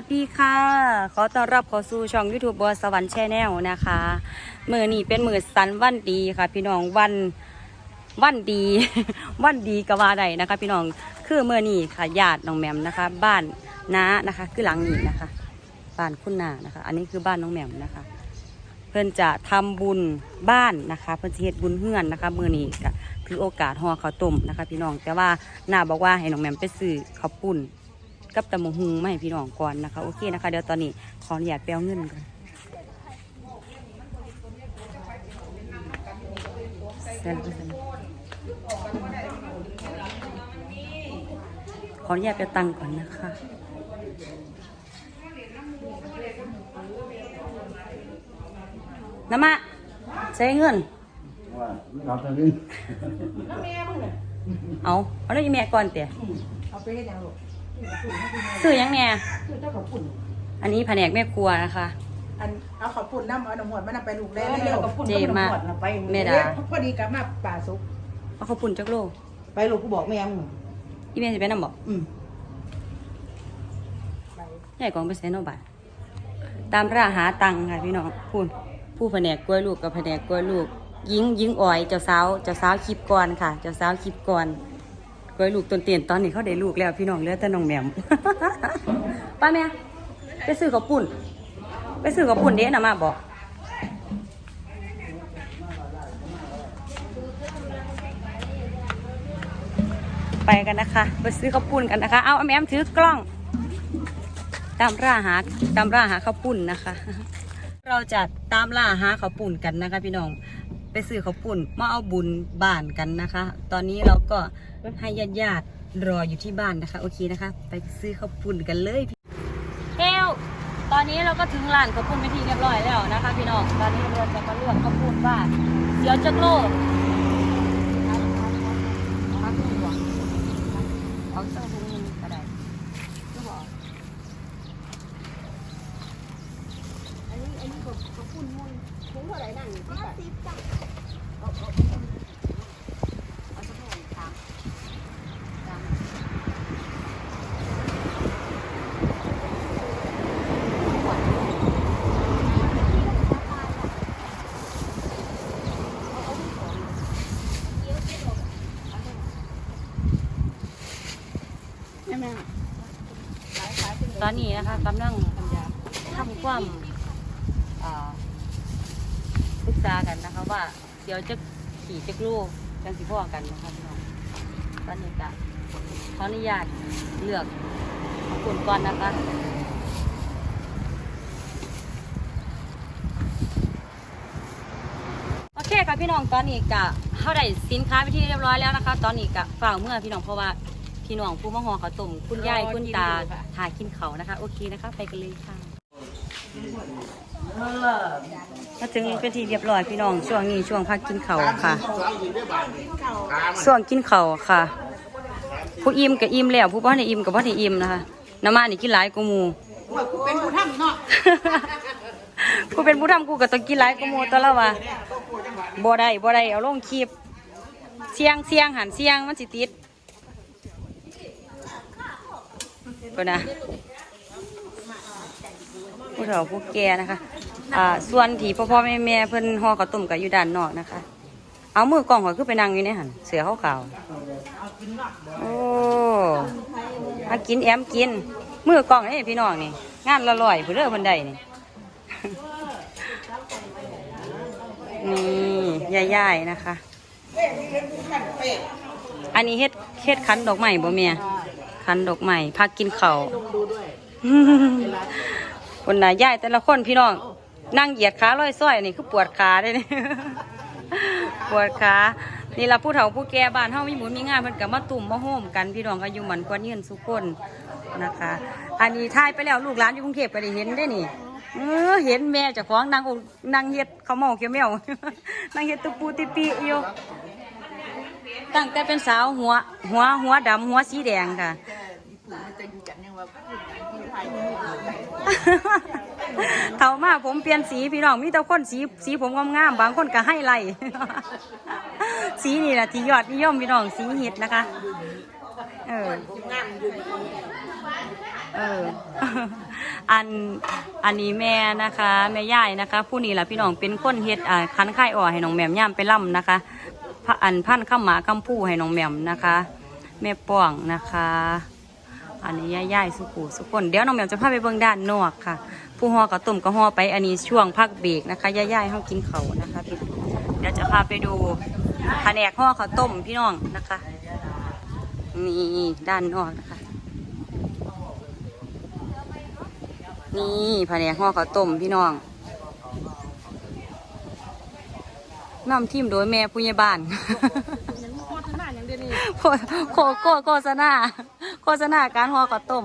วัสดีค่ะ ขอต้อนรับเข้าสู่ช่อง YouTube บัวสวรรค์แชนแนลนะคะมือนี้เป็นมือสันวันดีค่ะ พี่น้องวันวันดี วันดีกว่าได้นะคะ พี่น้องคือเมื่อนี้ค่ะญาติน้องแหมมนะคะ บ้านน้านะคะ คือหลังนี้นะคะ บ้านคุณนานะคะ อันนี้คือบ้านน้องแหมมนะคะ เพื่อนจะทำบุญบ้านนะคะ เพื่อนจะเฮ็ดบุญเฮือนนะคะมือนี้ก็ถือโอกาสห่อข้าวต้มนะคะ พี่น้องแต่ว่าน้าบอกว่าให้น้องแหมมไปซื้อข้าวปุ้น กับตำมะฮุงมาให้พี่น้องก่อนนะคะ โอเคนะคะ เดี๋ยวตอนนี้ขออนุญาตแปลเงินก่อนเสร็จแล้วเสร็จแล้วขออนุญาตไปตังค์ก่อนนะคะน้ำมะใช้เงินว่าเราจะวิ่งเอา เอาเลยอีแม่ก่อนเตี๋ยเอาไปเฮ็ดหยังลูก ซื้อหยังเนี่ยคือเจ้าของปุ่นอันนี้แผนกแม่ครัวนะคะ อันเอาขอปุ่นน้ำเอาหนมหวดมันเอาไปลูกแล้เล่วนเร็วกับปุ่นเจมาไปแม่ดาพอดีกลับมาป่าสุกเอาข้าวปุ่นจักโลไปลูกกูบอกแม่มึงอีแม่จะไปนำบอกอืมไปใหญ่กองไปเซนโนบาทตามราหาตังค์ค่ะพี่น้องพูดผู้แผนกกล้วยลูกกับแผนกกล้วยลูกยิงยิงอ่อยเจ้าสาวเจ้าสาวคลิปก่อนค่ะ เจ้าสาวคลิปก่อน กล้วยลูกตนเตียนตอนนี้เขาได้ลูกแล้วพี่น้องเหลือแต่น้องแหมมป้าแม่ไปซื้อข้าวปุ่น ไปซื้อข้าวปุ่นเด้นะมาบอกไปกันนะคะ ไปซื้อข้าวปุ้นกันนะคะ เอาแมแอมถือกล้อง ตามล่าหาตามล่าหาข้าวปุ้นนะคะ เราจะตามล่าหาข้าวปุ้นกันนะคะ พี่น้อง ซื้อข้าวปุ้นมาเอาบุญบ้านกันนะคะ ตอนนี้เราก็ให้ญาติญาติๆรออยู่ที่บ้านนะคะ โอเคนะคะ ไปซื้อข้าวปุ้นกันเลยเฮลตอนนี้เราก็ถึงร้านข้าวปุ้นไปนที่เรียบร้อยแล้วนะคะ พี่น้องตอนนี้เราจะมาเลือกข้าวปุ้นว่าเสียวจักโลพักหนึ่งหวังเอาเสื้อถุงหนึงก็ได้ก็บอกอันนี้อันนี้ก็ก็ปุ่นมุ่นถุงเท่าไหร่นั่นที่แบบเอาสักหน่อยตามตาม ใช่ไหม ตอนนี้นะคะ กำลังทำความอ่าปรึกษากันนะคะว่า เดี๋ยวจะขี่จักลูกจังสิพ่อกันนะคะพี่น้องตอนนี้ก็ขออนุญาตเลือกขอบคุณก่อนนะคะโอเคค่ะพี่น้องตอนนี้กะเข้าได้สินค้าไปที่เรียบร้อยแล้วนะคะ ตอนนี้กะฝ่าเมื่อพี่น้องเพราะว่า พี่น้องผู้มาหอเขาวต้มคุณยายคุณตาถ่ายกินเขาวนะคะ โอเคนะคะ ไปกันเลยค่ะ มาถึงเป็นที่เรียบร้อยพี่น้องช่วงนี้ช่วงพักกินเขาวค่ะ ช่วงกินเขาวค่ะ ผู้อิ่มกับอิ่มแล้วผู้บ่ได้อิ่มกับบ่ได้อิ่มนะคะน้ำมันนี่กินหลายกว่าหมู ว่ากูเป็นผู้ทำเนาะกูเป็นผู้ทำกูก็ต้องกินหลายกว่าหมูตัวละว่าบ่ได้บ่ได้เอาลงคลิปเสียงเสียงหันเสียงมันสิติด ก็นะผู้เฒ่าผู้แก่นะคะอ่าส่วนที่พ่อพ่อแม่แม่เพิ่นห่อข้าวต้มกับอยู่ด้านนอกนะคะ เอามือกล่องข่อยคือไปนั่งอยู่ในหันเสือขาวๆโอ้มากินแอมกิน มือกล่องนี่พี่น้องนี่ งานละลอยผู้เด้อบันไดนี่นี่ย่ายๆนะคะ อันนี้เฮ็ดเฮ็ดคันดอกไม้บ่เมีย คันดอกไม้พักกินข้าวคนน่ะย่ายแต่ละคนพี่น้อง นั่งเหยียดขาลอยซ้อยนี่คือปวดขาได้นี่ปวดขานี่ละผู้เฒ่าผู้แก่บ้านเฮามีหมุนมีงานเพิ่นก็มาตุ่มมาโฮมกันพี่น้องอายุหมันกว่ายืนสุกคนนะคะ อันนี้ทายไปแล้วลูกหลานอยู่กรุงเทพก็ได้เห็นได้นี่เออเห็นแม่เจ้าของนางอกนางเฮ็ดข้าวเมาเขียวแมวนางเฮ็ดตุปูติปีอยู่ตั้งแต่เป็นสาวหัวหัวหัวดำหัวสีแดงค่ะ เท่ามาผมเปลี่ยนสีพี่น้องมีแต่คนสีสีผมงามๆบางคนก็ให้ไล่สีนี่แหละที่ยอดนิยมพี่น้องสีฮิตนะคะ เออเอออันอันนี้แม่นะคะแม่ย่ายนะคะ ผู้นี้แหละพี่น้องเป็นคนเฮ็ดอ่าคันค่อ่อให้น้องแหม่มย่ามไปล่ำนะคะอันพันข้ามหมาข้ามผู้ให้น้องแหม่มนะคะ แม่ป้องนะคะ อันนี้ย่ายย่ายสุขุสุคนเดี๋ยวน้องแหม่มจะพาไปเบิ่งด้านนอกค่ะ ผู้ฮอกับตุ่มก็ฮอไปอันนี้ช่วงพักเบรกนะคะย่ายย่ายเขากินเขาวนะคะพี่เดี๋ยวจะพาไปดูแผนกห่อข้าวต้มพี่น้องนะคะนี่ด้านนอกนะคะ นี่แผนกห่อข้าวต้มพี่น้องนำทีมโดยแม่ผู้ใหญ่บ้านโคตรหน้าอย่างเดียวนี่โฆโฆโฆโฆษณาโฆ ษณาการห่อข้าวต้ม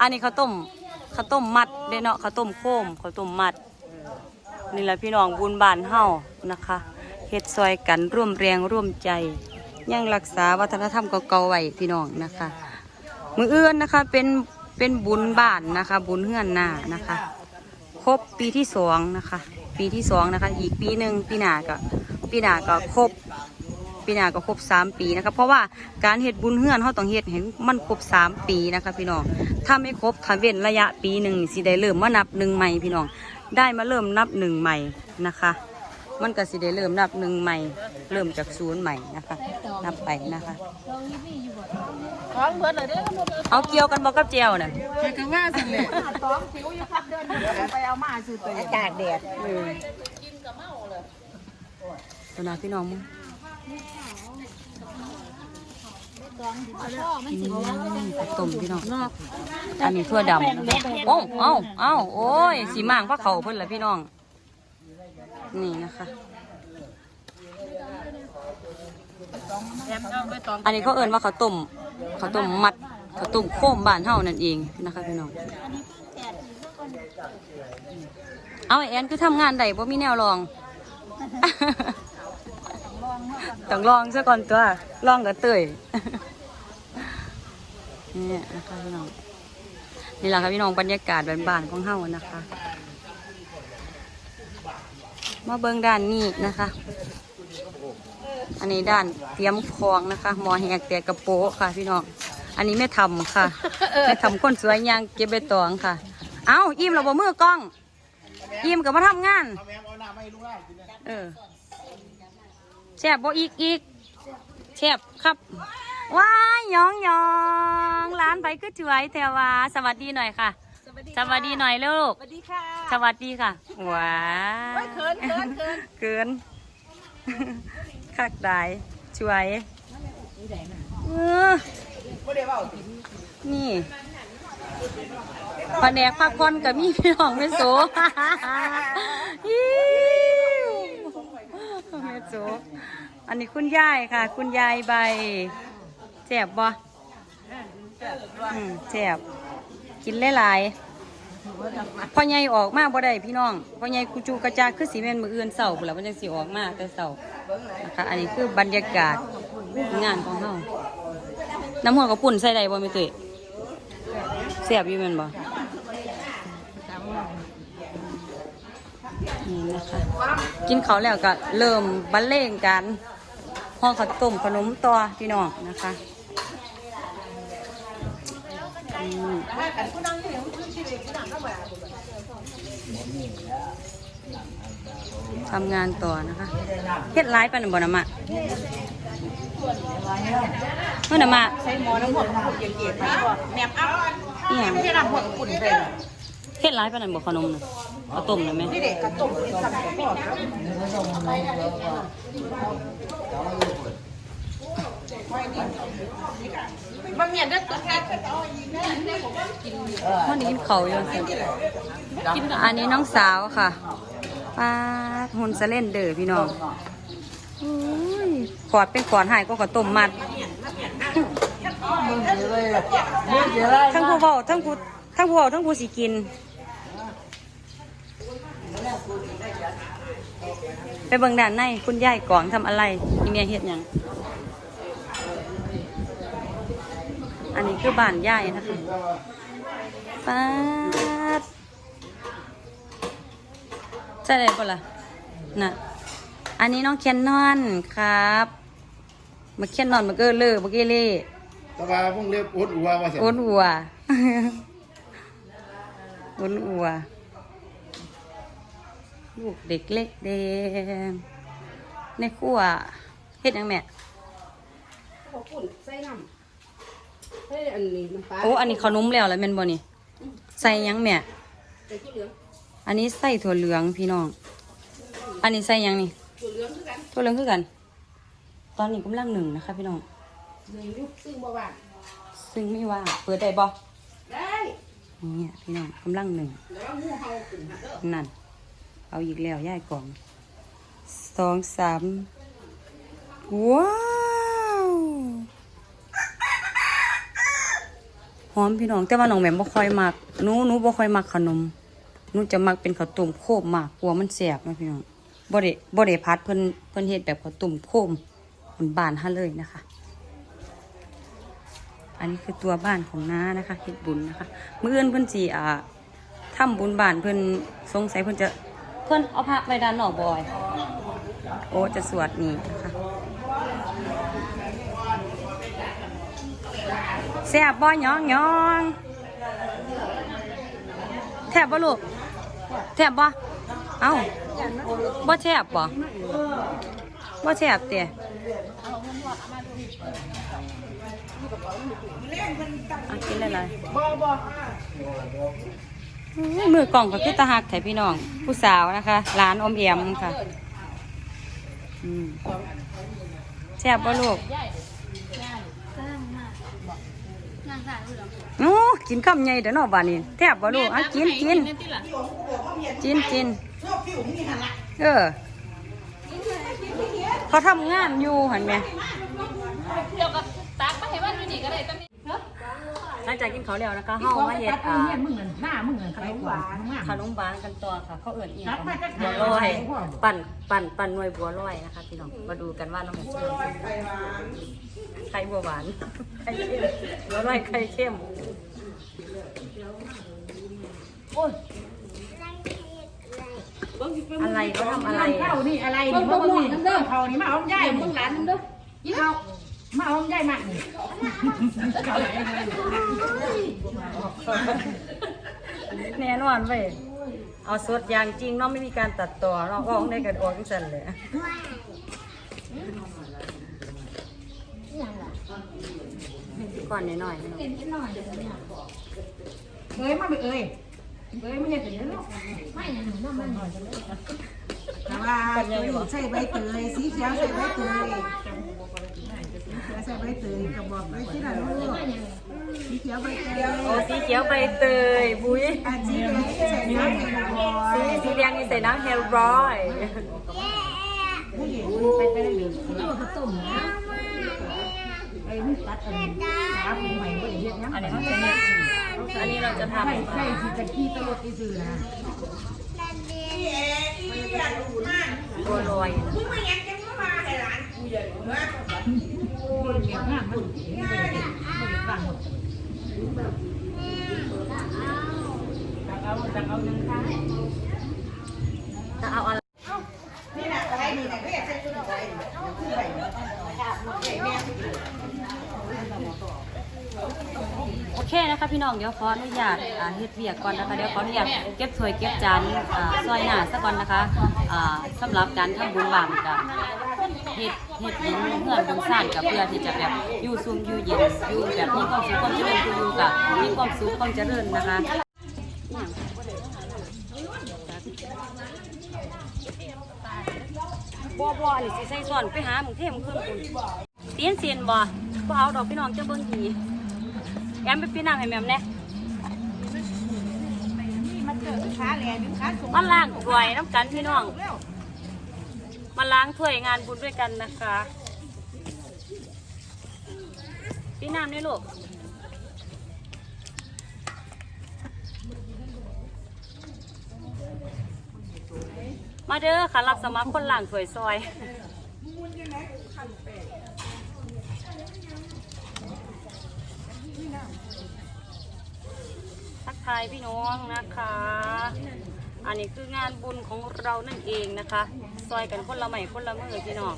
อันนี้ข้าวต้มข้าวต้มมัดเด้เนาะข้าวต้มโค้มข้าวต้มมัด นี่แหละพี่น้องบุญบานเฮานะคะเฮ็ดซอยกันร่วมแรงร่วมใจยังรักษาวัฒนธรรมเก่าๆไว้พี่น้องนะคะ มือเอื่นนะคะเป็นเป็นบุญบ้านนะคะ บุญเฮือนหน้านะคะ ครบปีที่สองนะคะ ปีที่สองนะคะ อีกปีหนึ่งปีหน้าก็ปีหน้าก็ครบ ปีหน้าก็ครบสามปีนะคะเพราะว่าการเฮ็ดบุญเฮือนเขาต้องเฮ็ดให้มันครบสามปีนะคะพี่น้องถ้าไม่ครบถ้าเว้นระยะปีหนึ่งสิได้เริ่มมานับหนึ่งใหม่พี่น้องได้มาเริ่มนับหนึ่งใหม่นะคะมันก็สิได้เริ่มนับหนึ่งใหม่ เริ่มจากศูนย์ใหม่นะคะ นับไปนะคะท้องเบิดเลยเด้อเอาเกี่ยวกันบอกกับเจียวน่ะใครก็ว่าสิเลยท้องผิวอยู่ครับเดินไปเอามาซื้อตัวอากาศแดดเออตัวนาพี่น้องมึงอืมข้าว ต้มพี่น้อง อันนี้ทั่วดำนะคะโอ้เอ้าเอ้าโอ้ย สีมางพระเขาเพิ่นละพี่น้อง นี่นะคะแอมเอาไปตองอันนี้เขาเอิ้นว่าข้าวต้มข้าวต้มมัดข้าวต้มโค้มบ้านเฮานั่นเองนะคะพี่น้อง เอาไอ้แอนคือทำงานใดบ่มีแนวลอง ต้องลองซะก่อนตัวลองกับเตยนี่นะคะพี่น้องนี่แหละค่ะพี่น้องบรรยากาศบ้านๆของเฮานะคะ มาเบิ่งด้านนี้นะคะ อันนี้ด้านเตรียมคองนะคะหมอแหกแต่กระโปะค่ะ พี่น้องอันนี้ไม่ทำค่ะไม่ทำคนสวยยางเก็บใบตองค่ะ เอ้าอิ่มเราบ่มือกล้อง อิ่มกับมาทำงานเออแซ่บบ่อีกอีกแซ่บครับว้ายยองยองร้านไปก็สวยแต่ว่าสวัสดีหน่อยค่ะสวัสดีหน่อยลูก สวัสดีค่ะสวัสดีค่ะว้าโอ้ยเขินเขินเขินเกินคักได้ช่วยเออนี่แผนกพักผ่อนกับมีพี่น้องไม่โสอิ๊ว แม่โสอันนี้คุณยายค่ะ คุณยายใบแจ็บบ่อืมแจ็บกินหลายๆพอใหญ่ออกมาบ่ได้พี่น้องพอใหญ่กูจูกระจากคือสีแมนมืออื่นเสาพุ่นล่ะมันจังสิออกมาแต่เสานะคะอันนี้คือบรรยากาศงานของเฮาน้ำหัวกับปุ่นใส่ได้บ่แม่ตุ้ยเสียบอยู่แม่นบ่ นี่นะคะ กินข้าวแล้วก็เริ่มบรรเลงกันห่อข้าวต้มขนมต่อพี่น้องนะคะอืมทำงานต่อนะคะเฮ็ดร้ายปานนบ่นะมะเมื่อนะมะใช้หมอน้ำหมดน้ำหมดเกียรติไปก่อนแหนมอัพอีหยังไม่ใช่น้ำหมดปุ่นเลย เฮ็ดร้ายปานนั้นบ่ขนมน่ะเอาต้มได้ไหมนี่เด็กกระตุกที่สั่งกับพ่อมันเมียนได้ตัวแค่มันกินข้าวอยู่สิกินอันนี้น้องสาวค่ะป้าดหุ่นสะเล่นเด้อพี่น้องอุ้ยขอดเป็นขอดหายก็ขอต้มมัดทั้งผู้เว้าทั้งผู้ทั้งผู้เว้าทั้งผู้สิกิน ไปเบิ่งด้านในคุณยายกล่องทำอะไรนี่เมียเฮ็ดหยัง อันนี้คือบ้านยายนะคะป๊าดใช่เลยปะล่ะน่ะ อันนี้น้องแคนนอนครับมาแคนนอนมาเกอเลอร์มาเกเล่ตะวาพวกเล็บอดอัวว่าสิโอนอัวโอนอัว ลูกเด็กเล็กแดงในครัวเฮ็ดหยังแม่เขาปุ่นใส่น้ำเฮ้ยอันนี้น้ำปลาโอ้อันนี้ขนมแล้วแล้วแม่นบ่นี่ใส่หยังแม่ใส่ถั่วเหลืองอันนี้ใส่ถั่วเหลืองพี่น้อง อันนี้ใส่หยังนี่ถั่วเหลืองคือกันถั่วเหลืองคือกัน ตอนนี้กำลังหนึ่งนะคะ พี่น้องหนึ่งยุคซึ่งบ่ว่างซึ่งไม่ว่าเปิดได้บ่ได้เนี่ยพี่น้องกำลังหนึ่งแล้วงูเห่าขึ้นมาเด้อนั่น เอาอีกแล้วย่ายกล่องสองสามว้าวหอมพี่น้องแต่ว่าน้องแหม่มบ่ค่อยมักหนูหนูบ่ค่อยมักขนมหนูจะมักเป็นข้าวต้มโคบมากกลัวมันแสบนะพี่น้องบ่ได้บ่ได้พัดเพิ่นเพิ่นเฮ็ดแบบข้าวต้มโคมบานฮะเลยนะคะ อันนี้คือตัวบ้านของน้านะคะเฮ็ดบุญนะคะเมื้ออื่นเพิ่นสิอ่าทำบุญบ้านเพิ่นสงสัยเพิ่นจะ เพิ่นเอาพระไว้ด้านนอกบอย โอ้จะสวดนี่นะคะแซ่บบ่หยองยองแทบบ่ลูกแทบบ่เอ้าบ่แทบบ่บ่แทบเตะอะกินได้เลยบ่บ่อื้อ มือกล่องกับพี่ตาหักไถพี่น้อง ผู้สาวนะคะร้านอมเอียมค่ะอืมแซ่บบ่ลูกโอ้กินคำใหญ่เด้อเนาะบ้านนี้แซ่บบ่ลูกอะกินกินกินกินเออเขาทำงานอยู่หันไหมเดี๋ยวก็ตักไปให้มันดูนี่ก็ได้ตั้งนี้ หลังจากกินเขาวแล้วนะคะเฮามาเฮ็ดอ่ามึงเงินหน้ามึงเงินขนมหวานขนมบางกันตัวค่ะ เขาเอิญอีกบัวลอยปั่นปั่นปั่นหน่วยบัวลอยนะคะพี่น้องมาดูกันว่าน้องแหม่มจะทำไข่บัวหวานไข่เข้มบัวลอยไข่เข้มอะไรเขาทำอะไรเข้าอะนี่อะไรนี่มึงนี่เด้อเขานี่มาเอาใหญ่มึงหลานมึงเด้อยิ่งเอา มาเอาใหญ่มากนี่แน่นอนเว้ยเอาสดอย่างจริงเนาะไม่มีการตัดต่อเนาะก็ของได้กันออกที่สันเลยก่อนหน่อยๆพี่น้องเอ้ยมาไปเอ้ยเอ้ยไม่ใช่ถึงแล้วไม่ยังน้ำมันแต่ว่าใส่ใบเตยสีเขียวใส่ใบเตย ใส่ใบเตยกระบอกไว้ที่นั่นลูกสีเขียวใบเตยโอ้สีเขียวใบเตยบุ้ยอันสีแดงใส่น้ำแข็งบอสียสีแดงนี่ใส่น้ำเฮลบรอยไปไปได้เลยนี่ว่าข้าวต้มนะไอ้มึงตัดอันขาผมใหม่ก็อย่างเงี้ยนะอันนี้เขาจะเฮ็ดอันนี้เราจะทใช่ใช่สิตะกี้ตลกที่ซื้อนะำบัวลอย จะเอาอะไรนี่นะอะไรนี่นะเรียากใส่ชุดอาไว้คือใบโอเคนะคะพี่น้องเดี๋ยวขออนุญาตอ่าเฮ็ดเวียกก่อนนะคะเดี๋ยวขออนุญาตเก็บถ้วยเก็บจานอ่าซอยหน้าซะก่อนนะคะอ่าสำหรับการทำบุญบานกับเฮ็ด เฮ็ดบุญเพื่อนบุญสร้างกับเพื่อที่จะแบบอยู่ซุ่มอยู่เย็นอยู่แบบมีความสุขความเจริญคืออยู่กับมีความสุขความเจริญนะคะบัวบัวนี่สิใส่ส่วนไปหาหมึงเทมขึ้นคุณเตียนเซียนบ่บ่เอาดอกพี่น้องจะเบิ่งดีแอมไปพี่นางให้แม่มแน่มันเจอขาแหลมขาสูงมาล้างถ้วยน้ำกันพี่น้อง มาล้างถ้วยงานบุญด้วยกันนะคะพี่น้ำนี่ลูกมาเด้อค่ะรับสมัครคนหล้างถวยซอยทักทายพี่น้องนะคะ อันนี้คืองานบุญของเรานั่นเองนะคะ ซอยกันคนละใหม่คนละมือพี่น้อง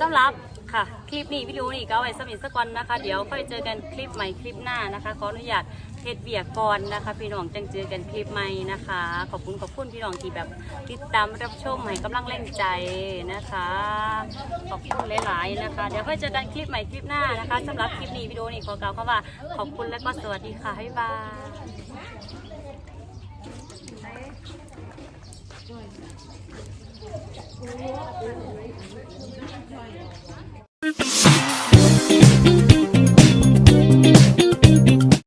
สำหรับค่ะคลิปนี้วิดีโอนี้ก็เอาไว้สมิสักวันนะคะ เดี๋ยวค่อยเจอกันคลิปใหม่คลิปหน้านะคะ ขออนุญาตเฮ็ดเบียกก่อนนะคะ พี่น้องจังเจอกันคลิปใหม่นะคะ ขอบคุณขอบคุณพี่น้องที่แบบติดตามรับชมให้กำลังแรงใจนะคะ ขอบคุณหลายๆนะคะ เดี๋ยวค่อยเจอกันคลิปใหม่คลิปหน้านะคะสำหรับคลิปนี้วิดีโอนี้ขอกล่าวคำว่าขอบคุณและก็สวัสดีค่ะบ๊ายบาย Thank you.